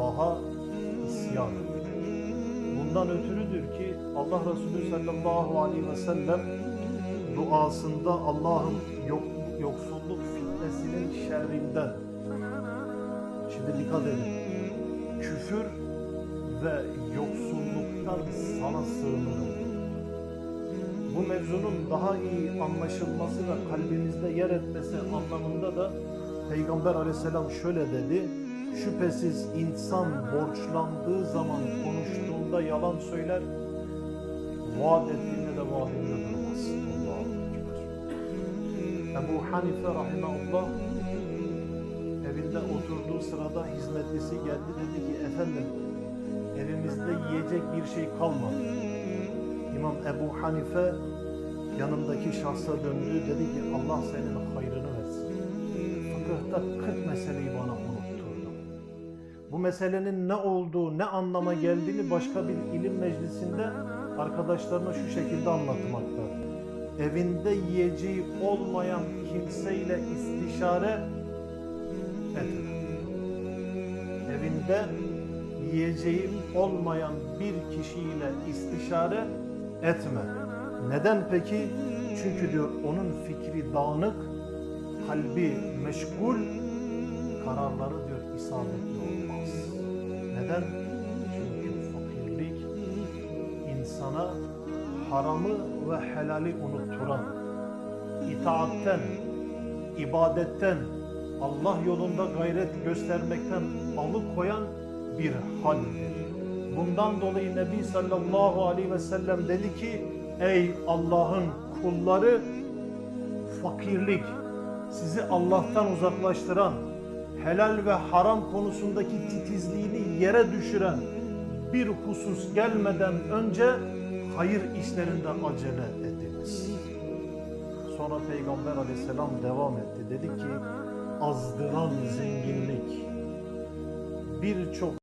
Allah'a isyan. Bundan ötürüdür ki Allah Resulü sallallahu aleyhi ve sellem duasında Allah'ın yok, yoksulluk fitnesinin şerrinden şimdi dikkat edin küfür ve yoksulluktan sana sığınırım. Bu mevzunun daha iyi anlaşılması ve kalbimizde yer etmesi anlamında da Peygamber aleyhisselam şöyle dedi. Şüphesiz insan borçlandığı zaman konuştuğunda yalan söyler, vaat ettiğinde de vaadinde durmaz. Ebu Hanife rahimahullah evinde oturduğu sırada hizmetlisi geldi dedi ki efendim evimizde yiyecek bir şey kalmadı. İmam Ebu Hanife yanındaki şahsa döndü dedi ki Allah senin hayrını versin. Fıkıhta 40 meseleyi bana unutturdu. Bu meselenin ne olduğu, ne anlama geldiğini başka bir ilim meclisinde arkadaşlarına şu şekilde anlatmakta. Evinde yiyeceği olmayan kimseyle istişare etme. Evinde yiyeceği olmayan bir kişiyle istişare etme. Neden peki? Çünkü diyor onun fikri dağınık, kalbi meşgul, kararları diyor isabetli olmaz. Neden? Çünkü fakirlik insana haramı ve helali unutturan, itaatten, ibadetten, Allah yolunda gayret göstermekten alıkoyan bir haldir. Bundan dolayı Nebi sallallahu aleyhi ve sellem dedi ki ey Allah'ın kulları fakirlik sizi Allah'tan uzaklaştıran helal ve haram konusundaki titizliğini yere düşüren bir husus gelmeden önce hayır işlerinde acele ediniz. Sonra Peygamber aleyhisselam devam etti. Dedi ki azdıran zenginlik birçok